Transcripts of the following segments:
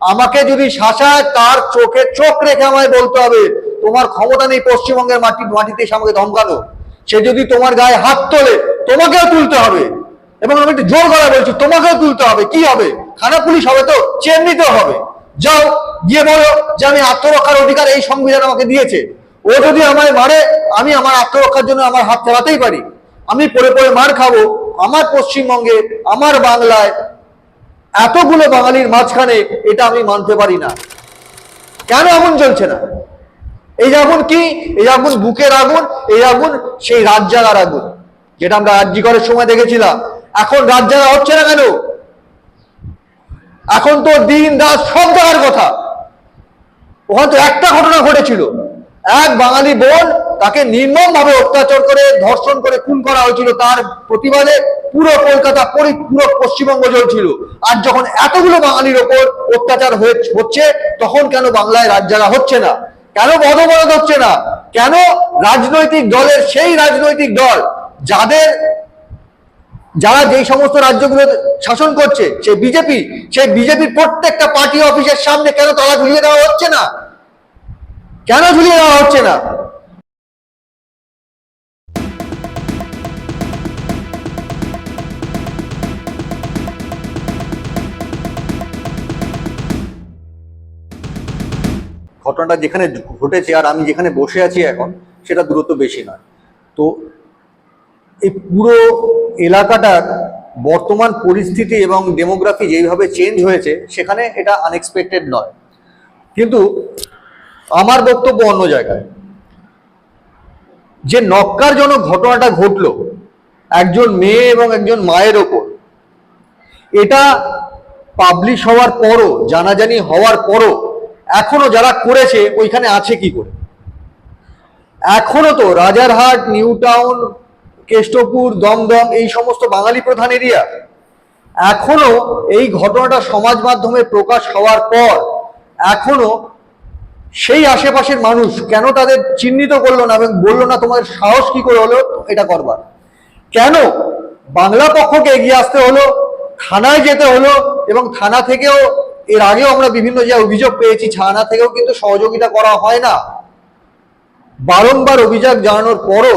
আমাকে যদি শাসায় তার চোখে চোখ রেখে আমায় বলতে হবে, তোমার ক্ষমতা নেই পশ্চিমবঙ্গের মাটি, মাটিতে এসে আমাকে ধমকানো। সে যদি তোমার গায়ে হাত তোলে, তোমাকেও তুলতে হবে। এবং আমি একটু জোর গলায় বলছি, তোমাকেও তুলতে হবে। কি হবে? থানা পুলিশ হবে তো? চেন্নিতেও হবে। যাও, গিয়ে বলো যে আমি আত্মরক্ষার অধিকার এই সংবিধান আমাকে দিয়েছে। ও যদি আমায় মারে, আমি আমার আত্মরক্ষার জন্য আমার হাত চালাতেই পারি। আমি পড়ে পড়ে মার খাব। আমার পশ্চিমবঙ্গে, আমার বাংলায় এতগুলো বাঙালির মাঝখানে এটা আমি মানতে পারি না। কেন আগুন জ্বলছে না? এই আগুন কি? এই আগুন বুকের আগুন, এই আগুন সেই রাত জাগার আগুন, যেটা আমরা রাজ্যি করার সময় দেখেছিলাম। এখন রাত হচ্ছে না কেন? এখন তো দিন, রাত সব জাগার কথা। ওখানে তো একটা ঘটনা ঘটেছিল। এক বাঙালি বোন তাকে নির্মম ভাবে অত্যাচার করে, ধর্ষণ করে, খুন করা হয়েছিল। তার প্রতিবাদে পুরো কলকাতা পরি- পশ্চিমবঙ্গ জ্বলছিল। আর যখন এতগুলো বাঙালির ওপর অত্যাচার হচ্ছে, তখন কেন বাংলায় রাজ্যারা হচ্ছে না? কেন বদবরদ হচ্ছে না? কেন রাজনৈতিক দলের সেই রাজনৈতিক দল, যাদের, যারা যেই সমস্ত রাজ্যগুলো শাসন করছে, সে বিজেপি সেই বিজেপির প্রত্যেকটা পার্টি অফিসের সামনে কেন তালা ঝুলিয়ে দেওয়া হচ্ছে না? কেন ঝুলিয়ে দেওয়া হচ্ছে না? ঘটনাটা যেখানে ঘটেছে আর আমি যেখানে বসে আছি এখন, সেটা দূরত্ব বেশি নয়। তো এই পুরো এলাকাটার বর্তমান পরিস্থিতি এবং ডেমোগ্রাফি যেইভাবে চেঞ্জ হয়েছে, সেখানে এটা আনএক্সপেক্টেড নয়। কিন্তু আমার বক্তব্য অন্য জায়গায়। যে নক্কারজনক ঘটনাটা ঘটলো একজন মেয়ে এবং একজন মায়ের ওপর, এটা পাবলিশ হওয়ার পরও, জানাজানি হওয়ার পরও, এখনও যারা করেছে ওইখানে আছে কি করে? এখনও তো রাজারহাট নিউ টাউন কেষ্টপুর, দমদম এই সমস্ত বাঙালি প্রধান এরিয়া, এখনও এই ঘটনাটা সমাজ মাধ্যমে প্রকাশ হওয়ার পর, এখনও সেই আশেপাশের মানুষ কেন তাদের চিহ্নিত করল না এবং বলল না তোমার সাহস কি করে হলো? এটা করবার। কেন? বাংলা পক্ষকে এগিয়ে আসতে হলো, থানায় যেতে হলো এবং থানা থেকেও এর আগেও আমরা বিভিন্ন যে অভিযোগ পেয়েছি, থানা থেকেও কিন্তু সহযোগিতা করা হয় না। বারংবার অভিযোগ জানানোর পরও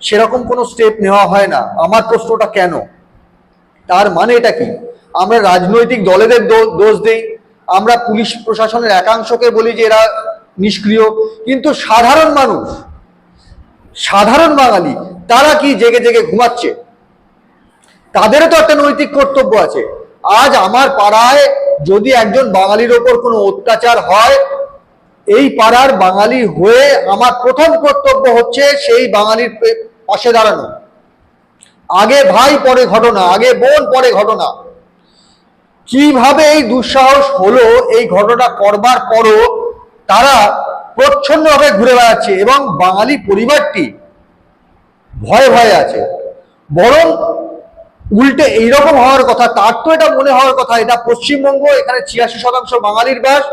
সেরকম কোনো স্টেপ নেওয়া হয় না। আমার প্রশ্নটা কেন? তার মানে এটা কি? আমরা রাজনৈতিক দলেদের দোষ দেই, আমরা পুলিশ প্রশাসনের একাংশকে বলি যে এরা নিষ্ক্রিয়। কিন্তু সাধারণ মানুষ, সাধারণ বাঙালি, তারা কি জেগে জেগে ঘুমাচ্ছে? তাদেরও তো একটা নৈতিক কর্তব্য আছে। আজ আমার পাড়ায় যদি একজন বাঙালির ওপর কোনো অত্যাচার হয়, এই পাড়ার বাঙালি হয়ে আমার প্রথম কর্তব্য হচ্ছে সেই বাঙালির পাশে দাঁড়ানো। আগে ভাই পরে ঘটনা, আগে বোন পরে ঘটনা। কীভাবে এই দুঃসাহস হলো, এই ঘটনা করবার পরও তারা প্রচ্ছন্নভাবে ঘুরে বেড়াচ্ছে এবং বাঙালি পরিবারটি ভয়ে ভয়ে আছে। বরং উল্টে এইরকম হওয়ার কথা, তার তো এটা মনে হওয়ার কথা, এটা পশ্চিমবঙ্গ, এখানে ছিয়াশি শতাংশ বাঙালির বাস।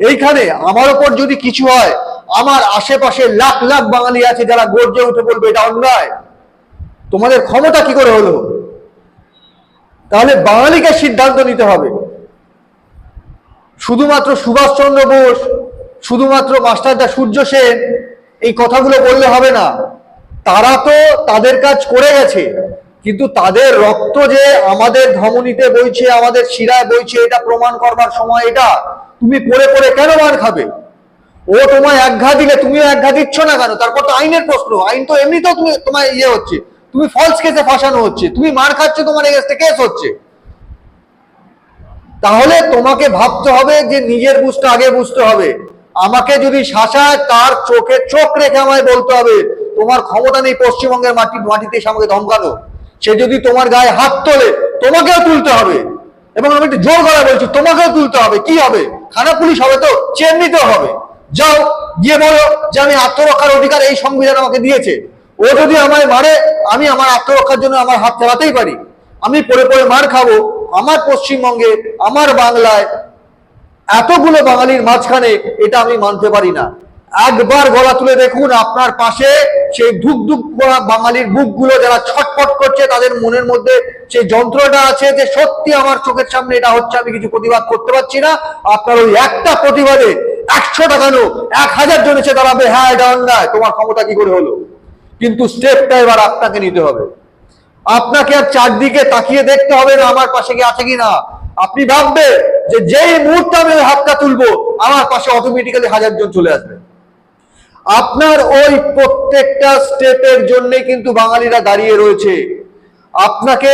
এইখানে আমার ওপর যদি কিছু হয়, আমার আশেপাশে লাখ লাখ বাঙালি আছে যারা গর্জে উঠে বলবে, এটা অন্যায়। তোমাদের ক্ষমতা কি করে হলো? তাহলে বাঙালিকে সিদ্ধান্ত নিতে হবে। শুধুমাত্র সুভাষচন্দ্র বোস শুধুমাত্র মাস্টারদা সূর্য সেন এই কথাগুলো বললে হবে না। তারা তো তাদের কাজ করে গেছে, কিন্তু তাদের রক্ত যে আমাদের ধমনীতে বইছে, আমাদের শিরায় বইছে, এটা প্রমাণ করবার সময় এটা। তুমি পড়ে পড়ে কেন মার খাবে? ও তোমায় একঘা দিলে, তুমিও একঘা দিচ্ছ না কেন? তারপর তো আইনের প্রশ্ন, আইন তো এমনিতেও তুমি তোমার ইয়ে হচ্ছে। তুমি ফলস কেসে ফাঁসানো হচ্ছে, তুমি মার খাচ্ছ, তোমার এগেস্টে কেস হচ্ছে। তাহলে তোমাকে ভাবতে হবে যে নিজের বুঝতে আগে বুঝতে হবে। আমাকে যদি শাসায় তার চোখে চোখ রেখে আমায় বলতে হবে, তোমার ক্ষমতা নেই পশ্চিমবঙ্গের মাটি, মাটিতে এসে আমাকে ধমকানো। সে যদি তোমার গায়ে হাত তোলে, তোমাকেও তুলতে হবে। এবং আমি একটু জোর গলায় বলছি, তোমাকেও তুলতে হবে। কি হবে? থানা পুলিশ হবে তো? চেন্নিতেও হবে। যাও, গিয়ে বলো যে আমি আত্মরক্ষার অধিকার এই সংবিধান আমাকে দিয়েছে। ও যদি আমায় মারে, আমি আমার আত্মরক্ষার জন্য আমার হাত চালাতেই পারি। আমি পরে পরে মার খাব। আমার পশ্চিমবঙ্গে, আমার বাংলায় এতগুলো বাঙালির মাঝখানে এটা আমি মানতে পারি না। একবার গলা তুলে দেখুন, আপনার পাশে সেই ধুক ধুক করা বাঙালির বুকগুলো যারা ছটফট করছে, তাদের মনের মধ্যে সেই যন্ত্রটা আছে যে সত্যি আমার চোখের সামনে এটা হচ্ছে, আমি কিছু প্রতিবাদ করতে পারছি না। আপনার ওই একটা প্রতিবাদে একশো টাকা নো এক হাজার জন এসে দাঁড়াবে হ্যাঁ এটা অন্যায়, তোমার ক্ষমতা কি করে হলো? কিন্তু স্টেপটা এবার আপনাকে নিতে হবে। আপনাকে আর চারদিকে তাকিয়ে দেখতে হবে না, আমার পাশে কি আছে কি না আপনি ভাববে যে যেই মুহূর্তে আমি হাতটা তুলবো, আমার পাশে অটোমেটিক্যালি হাজার জন চলে আসবে। আপনার ওই প্রত্যেকটা স্টেপের জন্যই কিন্তু বাঙালিরা দাঁড়িয়ে রয়েছে। আপনাকে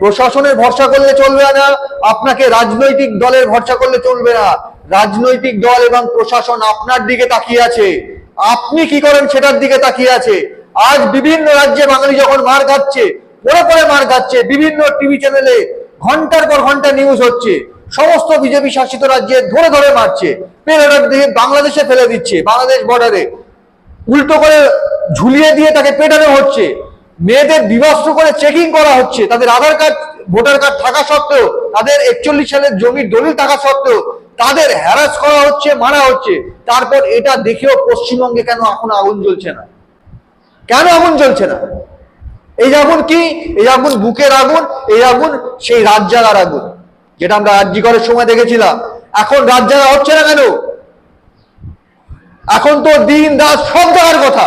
প্রশাসনের ভরসা করলে চলবে না, আপনাকে রাজনৈতিক দলের ভরসা করলে চলবে না। রাজনৈতিক দল এবং প্রশাসন আপনার দিকে তাকিয়ে আছে। আপনি কি করেন সেটার দিকে তাকিয়ে আছে। আজ বিভিন্ন রাজ্যে বাঙালি যখন মার খাচ্ছে পরে পরে মার খাচ্ছে, বিভিন্ন টিভি চ্যানেলে ঘণ্টার পর ঘণ্টা নিউজ হচ্ছে। সমস্ত বিজেপি শাসিত রাজ্যে ধরে ধরে মারছে। বাংলাদেশে ফেলে দিচ্ছে, বাংলাদেশ বর্ডারে উল্টো করে ঝুলিয়ে দিয়ে তাকে পেটানো হচ্ছে। মেয়েদের বিবস্ত্র করে চেকিং করা হচ্ছে। তাদের আধার কার্ড ভোটার কার্ড থাকা সত্ত্বেও, তাদের একচল্লিশ সালের জমির দলিল থাকা সত্ত্বেও, তাদের হ্যারাস করা হচ্ছে, মারা হচ্ছে। তারপর এটা দেখেও পশ্চিমবঙ্গে কেন এখন আগুন জ্বলছে না? কেন আগুন জ্বলছে না? এই আগুন কি? এই আগুন বুকের আগুন, এই আগুন সেই রাত আগুন। যেটা আমরা রাজ্যি করার সময় দেখেছিলাম। এখন জাগা হচ্ছে না কেন? এখন তো দিন রাত সব জায়গার কথা।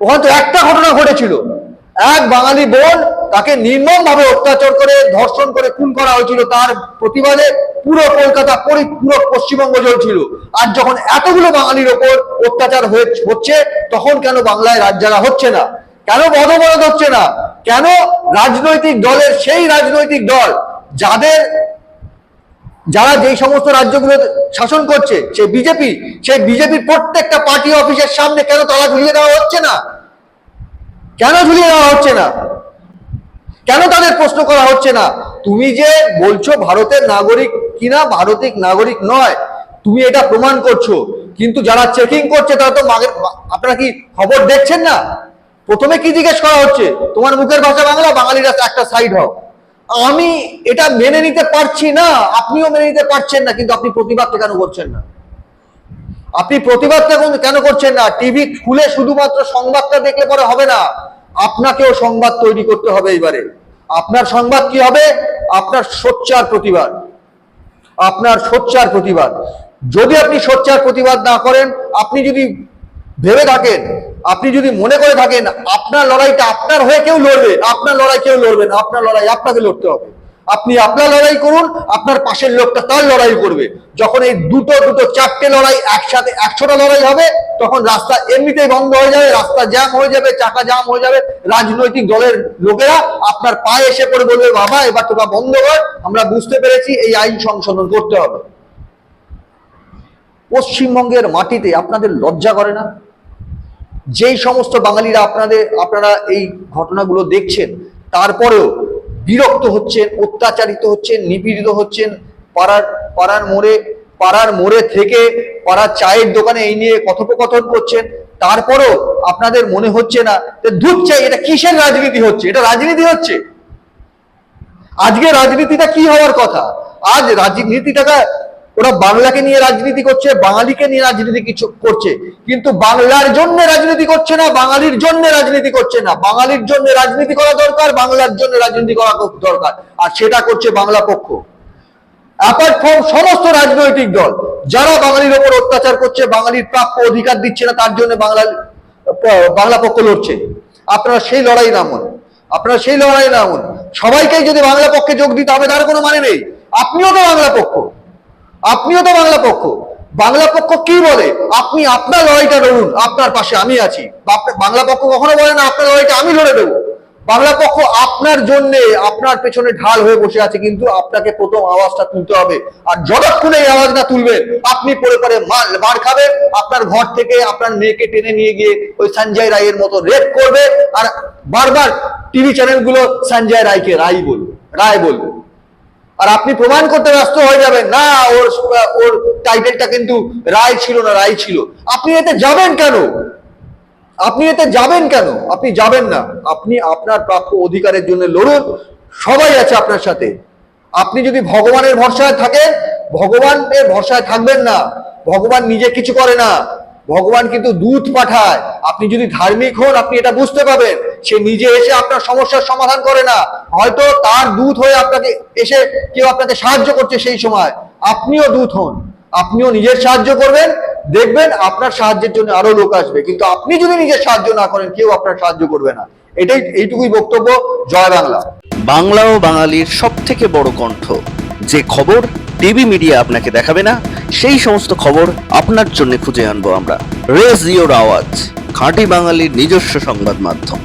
ওখানে তো একটা ঘটনা ঘটেছিল। এক বাঙালি বোন তাকে নির্মম ভাবে অত্যাচার করে, ধর্ষণ করে, খুন করা হয়েছিল। তার প্রতিবাদে পুরো কলকাতা পরি, পুরো পশ্চিমবঙ্গ জ্বলছিল। আর যখন এতগুলো বাঙালির ওপর অত্যাচার হচ্ছে, তখন কেন বাংলায় রাজ্যারা হচ্ছে না? কেন বদমরদ হচ্ছে না? কেন রাজনৈতিক দলের সেই রাজনৈতিক দল যাদের, যারা যেই সমস্ত রাজ্যগুলো শাসন করছে সে বিজেপি, সেই বিজেপির প্রত্যেকটা পার্টি অফিসের সামনে কেন তালা ঝুলিয়ে দেওয়া হচ্ছে না? কেন ঝুলিয়ে দেওয়া হচ্ছে না? কেন তাদের প্রশ্ন করা হচ্ছে না? তুমি যে বলছো ভারতের নাগরিক কিনা ভারতিক নাগরিক নয়, তুমি এটা প্রমাণ করছ। কিন্তু যারা চেকিং করছে, তারা তো আপনারা কি খবর দেখছেন না? প্রথমে কি জিজ্ঞেস করা হচ্ছে? তোমার মুখের ভাষা বাংলা, বাঙালিরা একটা সাইড হও। আমি এটা মেনে নিতে পারছি না, আপনিও মেনে নিতে পারছেন না, কিন্তু আপনি প্রতিবাদটা কেন করছেন না? আপনি প্রতিবাদটা কোন- করছেন না? টিভি খুলে শুধুমাত্র সংবাদটা দেখলে পরে হবে না। আপনাকেও সংবাদ তৈরি করতে হবে এবারে আপনার সংবাদ কি হবে? আপনার সোচ্চার প্রতিবাদ। আপনার সোচ্চার প্রতিবাদ। যদি আপনি সোচ্চার প্রতিবাদ না করেন, আপনি যদি ভেবে থাকেন আপনি যদি মনে করে থাকেন, আপনার লড়াইটা আপনার হয়ে কেউ লড়বে, আপনার লড়াই কেউ লড়বে না, আপনার লড়াই আপনাকে লড়তে হবে। আপনি আপনার লড়াই করুন, আপনার পাশের লোকটা তার লড়াই করবে। যখন এই দুটো দুটো, চারটে লড়াই একসাথে, একশোটা লড়াই হবে, তখন রাস্তা এমনিতেই বন্ধ হয়ে যাবে, রাস্তা জ্যাম হয়ে যাবে, চাকা জ্যাম হয়ে যাবে। রাজনৈতিক দলের লোকেরা আপনার পায়ে এসে পড়ে বলবে, বাবা, এবার তোরা বন্ধ কর। আমরা বুঝতে পেরেছি এই আইন সংশোধন করতে হবে। পশ্চিমবঙ্গের মাটিতে আপনাদের লজ্জা করে না? যেই সমস্ত বাঙালিরা আপনাদের, আপনারা এই ঘটনাগুলো দেখছেন, তারপরেও বিরক্ত হচ্ছেন, অত্যাচারিত হচ্ছেন, নিপীড়িত হচ্ছেন, পাড়ার পাড়ার মোড়ে পাড়ার মোড়ে থেকে পাড়ার চায়ের দোকানে এই নিয়ে কথোপকথন করছেন, তারপরেও আপনাদের মনে হচ্ছে না ধূপ চাই এটা কিসের রাজনীতি হচ্ছে? এটা রাজনীতি হচ্ছে? আজকে রাজনীতিটা কি হওয়ার কথা? আজ রাজনীতিটাকে ওরা বাংলাকে নিয়ে রাজনীতি করছে, বাঙালিকে নিয়ে রাজনীতি কিছু করছে। কিন্তু বাংলার জন্য রাজনীতি করছে না, বাঙালির জন্য রাজনীতি করছে না। বাঙালির জন্য রাজনীতি করা দরকার, বাংলার জন্য রাজনীতি করা দরকার। আর সেটা করছে বাংলা পক্ষ। অ্যাপার্ট ফ্রম সমস্ত রাজনৈতিক দল, যারা বাঙালির ওপর অত্যাচার করছে, বাঙালির প্রাপ্য অধিকার দিচ্ছে না, তার জন্য বাংলা বাংলা পক্ষ লড়ছে। আপনারা সেই লড়াই নামুন আপনারা সেই লড়াই নামুন সবাইকেই যদি বাংলা পক্ষে যোগ দিতে হবে তার কোনো মানে নেই। আপনিও তো বাংলা পক্ষ। আপনিও তো বাংলা পক্ষ। বাংলা পক্ষ কি বলে? আপনি আপনার লড়াইটা লড়ুন, আপনার পাশে আমি আছি। বাংলা পক্ষ কখনো বলে না, আপনার লড়াইটা আমি লড়ে দেবো। বাংলা পক্ষ আপনার জন্য আপনার পেছনে ঢাল হয়ে বসে আছে, কিন্তু আপনাকে প্রথম আওয়াজটা তুলতে হবে। আর যতক্ষণ এই আওয়াজটা তুলবেন, আপনি পরে পরে মার খাবেন, আপনার ঘর থেকে আপনার মেয়েকে টেনে নিয়ে গিয়ে ওই সঞ্জয় রায়ের মতো রেপ করবে। আর বারবার টিভি চ্যানেলগুলো সঞ্জয় রায়কে রায় বলবে রায় বলবে। আর আপনি প্রমাণ করতে ব্যস্ত হয়ে যাবেন। না, ওর ওর টাইটেলটা কিন্তু রায় ছিল না, রায় ছিল। আপনি এতে যাবেন কেন? আপনি এতে যাবেন কেন? আপনি যাবেন না। আপনি আপনার প্রাপ্য অধিকারের জন্য লড়ুন। সবাই আছে আপনার সাথে। আপনি যদি ভগবানের ভরসায় থাকেন, ভগবানের ভরসায় থাকবেন না। ভগবান নিজে কিছু করে না। ভগবান কিন্তু দূত পাঠায়। আপনি যদি ধার্মিক হন, আপনি এটা বুঝতে পারবেন। সে নিজে এসে আপনার সমস্যার সমাধান করে না। হয়তো তার দূত হয়ে আপনাকে এসে কেউ আপনাকে সাহায্য করছে সেই সময়। আপনিও দূত হন। আপনিও নিজের সাহায্য করবেন। দেখবেন আপনার সাহায্যের জন্য আরও লোক আসবে। কিন্তু আপনি যদি নিজের সাহায্য না করেন, কেউ আপনার সাহায্য করবে না। এটাই, এইটুকুই বক্তব্য জয় বাংলা। বাংলা ও বাঙালির সব থেকে বড় কণ্ঠ। যে খবর টিভি মিডিয়া আপনাকে দেখাবে না, সেই সমস্ত খবর আপনার জন্য খুঁজে আনব আমরা। রেস ইওর আওয়াজ, খাঁটি বাঙালির নিজস্ব সংবাদ মাধ্যম।